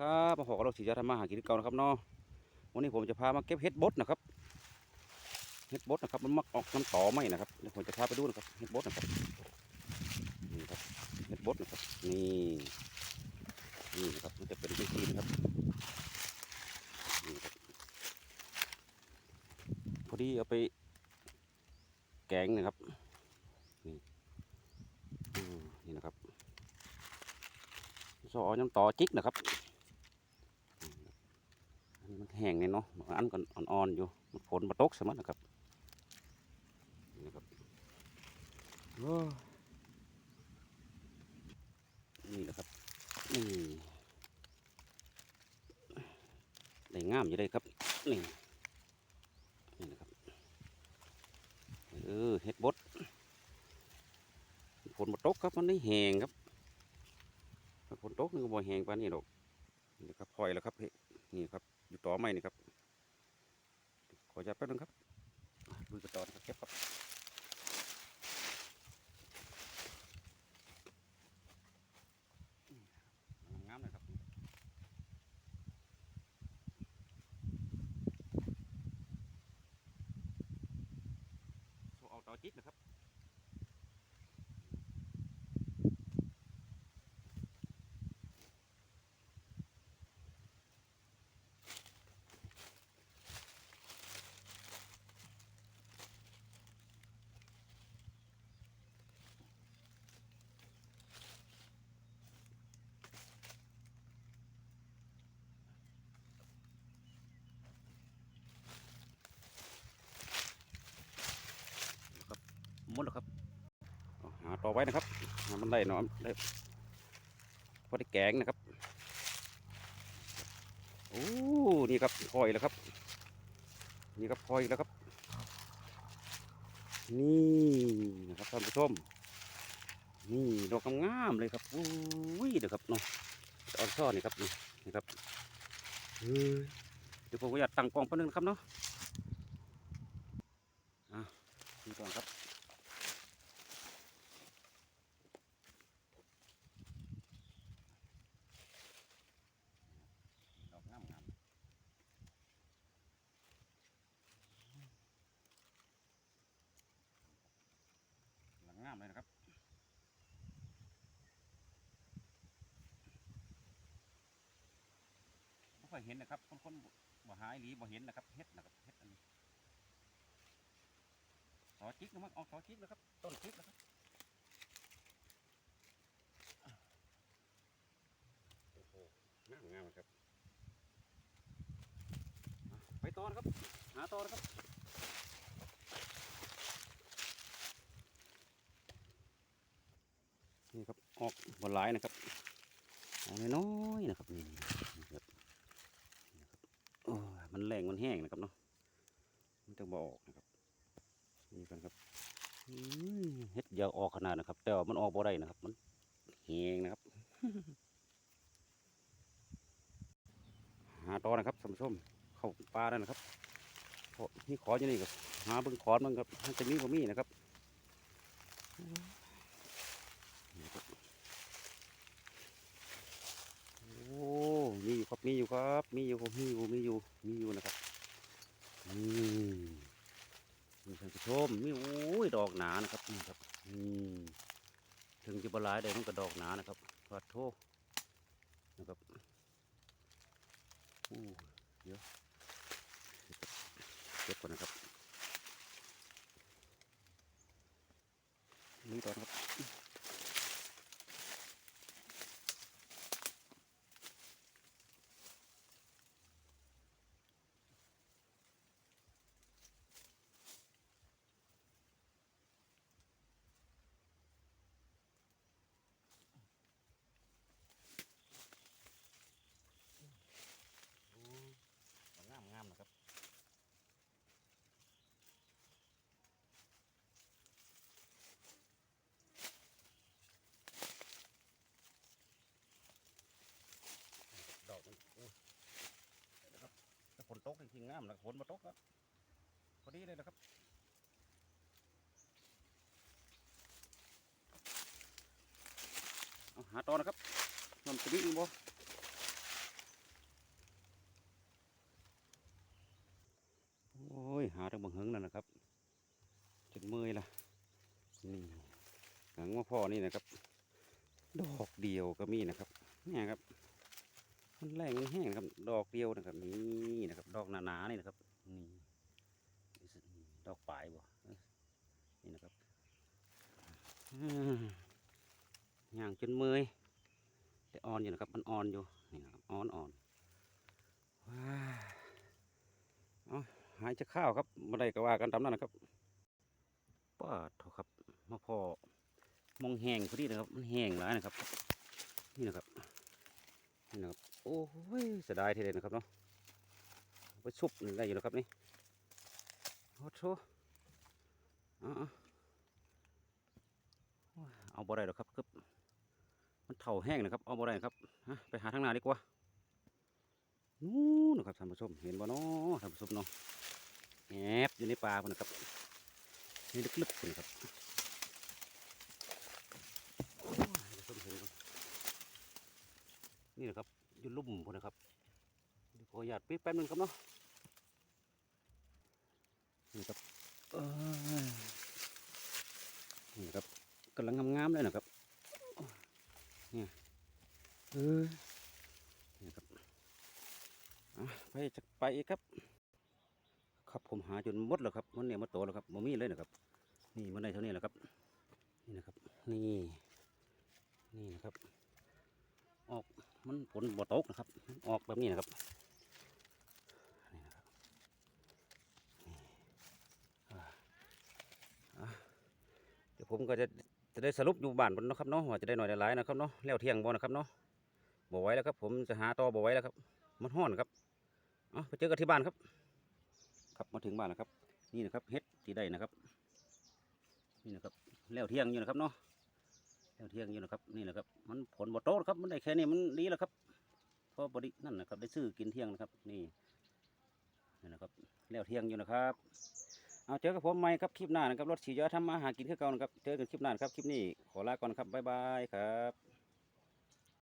ครับมาพบกับเราสีจะทำมาหากินเก่านะครับเนาะวันนี้ผมจะพามาเก็บเห็ดบดนะครับเห็ดบดนะครับมันมักออกน้ำต่อไหมนะครับเดี๋ยวผมจะพาไปดูนะครับเห็ดบดนะครับนี่ครับเห็ดบดนะครับนี่นี่นะครับมันจะเป็นวิธีนะครับนี่ครับพอดีเอาไปแกงนะครับนี่นี่นะครับซอน้ำต่อจิกนะครับ มันแห้งเนี่ยเนาะบางอันก็อ่อนๆอยู่มันฝนมาตกสมัยนะครับนี่นะครับนี่นะครับนี่ได้งามอยู่เลยครับนี่นี่นะครับเออเห็ดบดฝนมาตกครับมันได้แห้งครับฝนตกนี่ก็บ่แห้งปานนี้ดอกนี่ครับพลอยแล้วครับเฮ้นี่ครับ อยู่ต่อไม้นี่ครับ ขอจับแป๊บนึงครับดูกระตอนครับเก็บครับงามเลยครับโซเอาต่อจิตนะครับ มดแล้วครับเอาหาต่อไว้นะครับหามันได้เนาะได้พอได้แกงนะครับโอ้นี่ครับพลอยแล้วครับ นี่ครับพลอยแล้วครับ นี่นะครับท่านผู้ชมนี่ดอกงามเลยครับอุ้ยเดี๋ยวครับเนาะออนช่อนนี่ครับนี่นี่ครับเดี๋ยวผมก็อยากตั้งกล้องแป๊บนึงนะครับเนาะอะดูก่อนครับ ดอกงามงามหลังงามเลยนะครับไม่ ค่อยเห็นนะครับคนคนๆบ่หายหลีบ่เห็นนะครับเฮ็ดนะครับเฮ็ดอันนี้สอจิกนะมั้งเอาสอจิกนะครับ ต้นจิกนะครับโอ้โหงามงามๆครับ ไปต่อนะครับ หาต่อนะครับนี่ครับออกบนหลายนะครับออกน้อยๆนะครับนี่นี่ครับนี่นะครับโอ้ย มันแรงมันแห้งนะครับเนาะมันจะบออกนะครับนี่กันครับเฮ็ดอยาวออกขนาดนะครับ แต่ว่ามันออกบ่ได้นะครับ มันแห้งนะครับหาต่อนะครับท่านผู้มเข้าป่าแล้วนะครับเพราะนี่ขออยู่นี่ครับหาเบิ่งขอนมันครับมันจะมีบ่มีนะครับนี่ครับโอ้มีอยู่ ครับมีอยู่ครับ มีอยู่มีอยู่มีอยู่มีอยู่นะครับนี่นี่ท่านผู้ชมมีโอ้ยดอกหนานะครับนี่ครับอืมถึงจะบหลายได้มันก็ดอกหนานะครับขอโทษนะครับอู้ ตกจริงๆน้ำหลักฝนมาตกครับพอดีเลยนะครับหาตอนนะครับมันจะมีอีกบ่โอ้ยหาตั้งบังเฮงนั่นนะครับจนเมื่อยละนี่หางว่าพ่อนี่นะครับ ดอกเดียวก็มีนะครับ เนี่ยครับ แรงมันแห้งครับ ดอกเดียวนะครับนี่นะครับ ดอกหนาๆนี่นะครับนี่ดอกปลายบ่เนี่นะครับย่างจนเมื่อยแต่อ่อนอยู่นะครับ มันอ่อนอยู่นี่นะครับอ่อนอ่อนว้าเอาหายจะข้าวครับมาได้ก็ว่ากันตามนั้นนะครับป้าเถอะครับมาพอมองแห้งพอดีนะครับ มันแห้งหลายนะครับ นี่นะครับนี่นะครับ โอ้ยเสียดายทีเดียวนะครับเนาะไปชุบนี่ได้อยู่นะครับนี่โอ้โหเอาเอาโอ้ยเอาบ่ได้หรอกครับครับมันเถ่าแห้งนะครับ เอาบ่ได้ครับไปหาทางหน้าดีกว่านู้นนะครับท่านผู้ชมเห็นบ่เนาะท่านผู้ชมเนาะแอบอยู่ในป่าพุ่นนะครับนี่ลึกๆพุ่นครับนี่นะครับ อยืนลุ่มพอนะครับเดี๋ยวขออนุญาตปิดแป๊บนึงครับเนาะนี่ครับนี่ครับกำลังงามๆเลยนะครับเนี่ยเออนี่ครับอะไปจะไปอีกครับ ครับผมหาจนหมดแล้วครับมันเนี่ยมาโตแล้วครับมันมีเลยนะครับ นี่มันได้เท่านี้แหละครับ นี่นะครับ นี่ นี่นะครับ ออก มันผลบ่ตกนะครับ ออกแบบนี้นะครับนี่นะครับนี่เดี๋ยวผมก็จะจะได้สรุปอยู่บ้านบนนะครับเนาะว่าจะได้หน่อยได้หลายนะครับเนาะแล้วเที่ยงบ่นะครับเนาะบ่ไว้แล้วครับ ผมจะหาต่อบ่ไว้แล้วครับ มันห้อนครับเอาไปเจอกันที่บ้านครับ ครับมาถึงบ้านแล้วครับ นี่นะครับเฮ็ดที่ได้นะครับ นี่นะครับแล้วเที่ยงอยู่นะครับเนาะ เที่ยงอยู่นะครับนี่แหละครับมันผลบ่โตครับมันได้แค่นี้มันดีแล้วครับพอบรินั่นนะครับได้ซื้อกินเที่ยงนะครับ นี่นี่นะครับแล้วเที่ยงอยู่นะครับเอาเจอกับผมใหม่ครับคลิปหน้านะครับรถฉีดยาทำมาหากินคือเก่านะครับเจอกันคลิปหน้านะครับคลิปนี้ขอลาก่อนครับบ๊ายบายครับ